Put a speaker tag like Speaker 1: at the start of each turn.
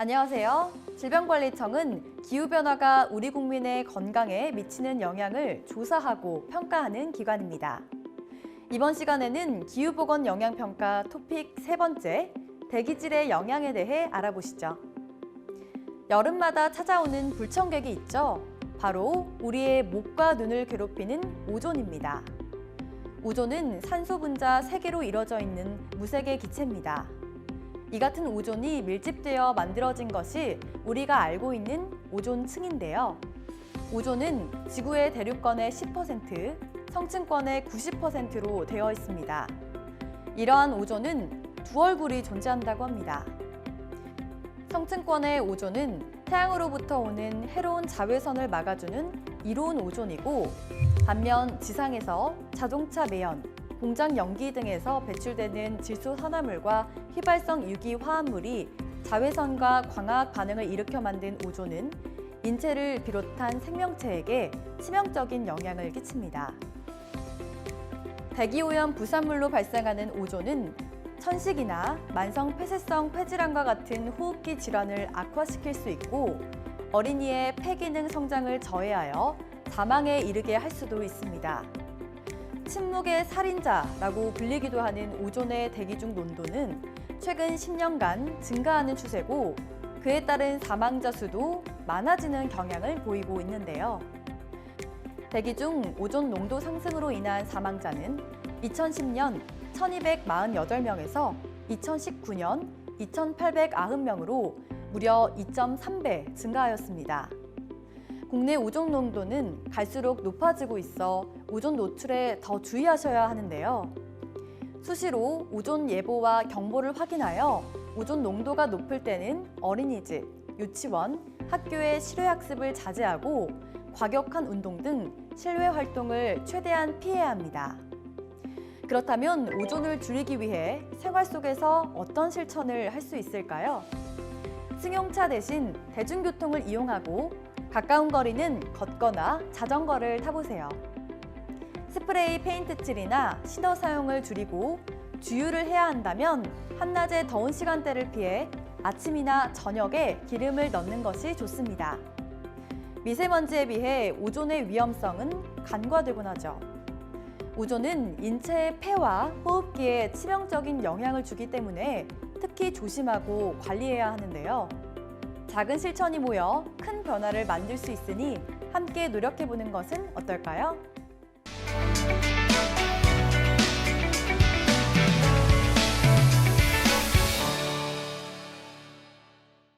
Speaker 1: 안녕하세요. 질병관리청은 기후변화가 우리 국민의 건강에 미치는 영향을 조사하고 평가하는 기관입니다. 이번 시간에는 기후보건 영향평가 토픽 세 번째, 대기질의 영향에 대해 알아보시죠. 여름마다 찾아오는 불청객이 있죠. 바로 우리의 목과 눈을 괴롭히는 오존입니다. 오존은 산소 분자 3개로 이루어져 있는 무색의 기체입니다. 이 같은 오존이 밀집되어 만들어진 것이 우리가 알고 있는 오존층인데요. 오존은 지구의 대륙권의 10%, 성층권의 90%로 되어 있습니다. 이러한 오존은 두 얼굴이 존재한다고 합니다. 성층권의 오존은 태양으로부터 오는 해로운 자외선을 막아주는 이로운 오존이고 반면 지상에서 자동차 매연, 공장 연기 등에서 배출되는 질소 산화물과 휘발성 유기 화합물이 자외선과 광학 반응을 일으켜 만든 오존은 인체를 비롯한 생명체에게 치명적인 영향을 끼칩니다. 대기오염 부산물로 발생하는 오존은 천식이나 만성 폐쇄성 폐질환과 같은 호흡기 질환을 악화시킬 수 있고 어린이의 폐기능 성장을 저해하여 사망에 이르게 할 수도 있습니다. 침묵의 살인자라고 불리기도 하는 오존의 대기 중 농도는 최근 10년간 증가하는 추세고 그에 따른 사망자 수도 많아지는 경향을 보이고 있는데요. 대기 중 오존 농도 상승으로 인한 사망자는 2010년 1248명에서 2019년 2890명으로 무려 2.3배 증가하였습니다. 국내 오존 농도는 갈수록 높아지고 있어 오존 노출에 더 주의하셔야 하는데요. 수시로 오존 예보와 경보를 확인하여 오존 농도가 높을 때는 어린이집, 유치원, 학교의 실외학습을 자제하고 과격한 운동 등 실외 활동을 최대한 피해야 합니다. 그렇다면 오존을 줄이기 위해 생활 속에서 어떤 실천을 할 수 있을까요? 승용차 대신 대중교통을 이용하고 가까운 거리는 걷거나 자전거를 타보세요. 스프레이 페인트 칠이나 신어 사용을 줄이고 주유를 해야 한다면 한낮의 더운 시간대를 피해 아침이나 저녁에 기름을 넣는 것이 좋습니다. 미세먼지에 비해 오존의 위험성은 간과되곤 하죠. 오존은 인체의 폐와 호흡기에 치명적인 영향을 주기 때문에 특히 조심하고 관리해야 하는데요. 작은 실천이 모여 큰 변화를 만들 수 있으니 함께 노력해보는 것은 어떨까요?